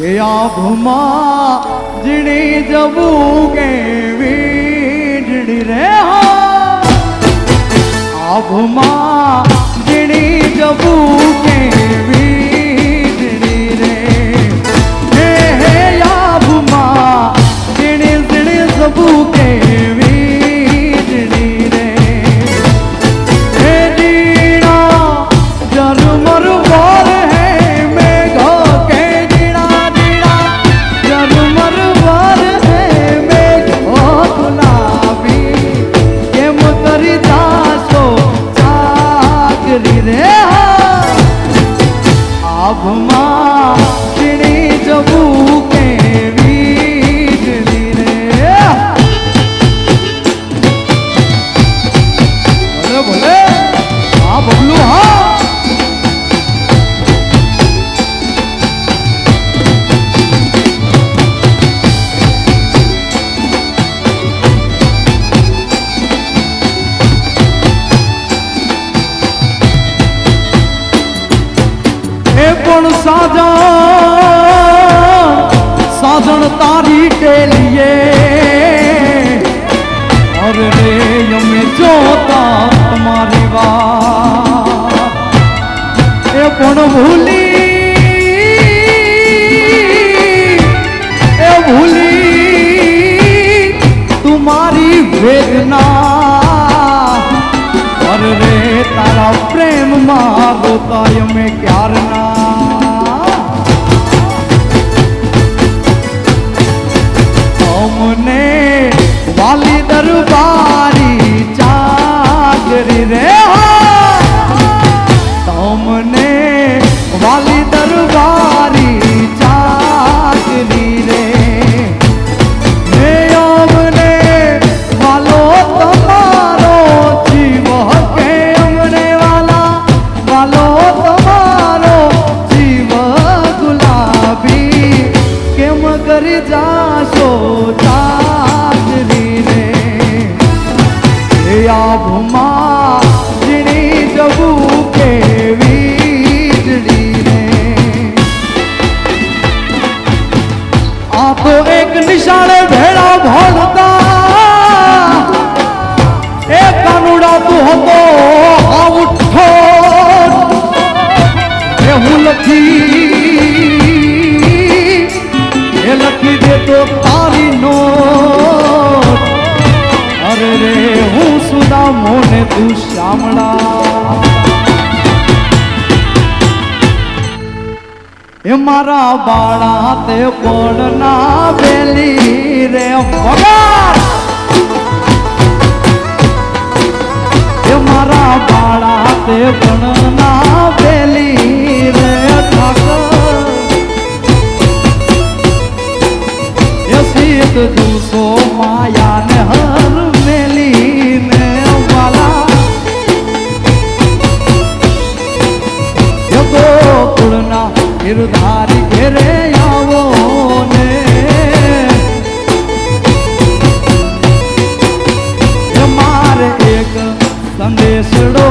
એ આભમાં જીણી જવું કે વીજળી રે હા. આભમાં જીણી જવું કે વીજળી આભમાં જીણી જવું તમારી વાત એ પણ ભૂલી એ ભૂલી તુમારી વેદના અરે તારા પ્રેમમાં રોતા મેં ક્યારના તો તારી નો અરે રે, હું સુદા મોને તું શામળા. એ મારા બાળા તે પણ ના બેલી રે. વગાડ તે દિવસો માયાને હર મેલીને વાલા ગોકુળના નિર્ધારી ઘેરે આવો ને મારે એક સંદેશડો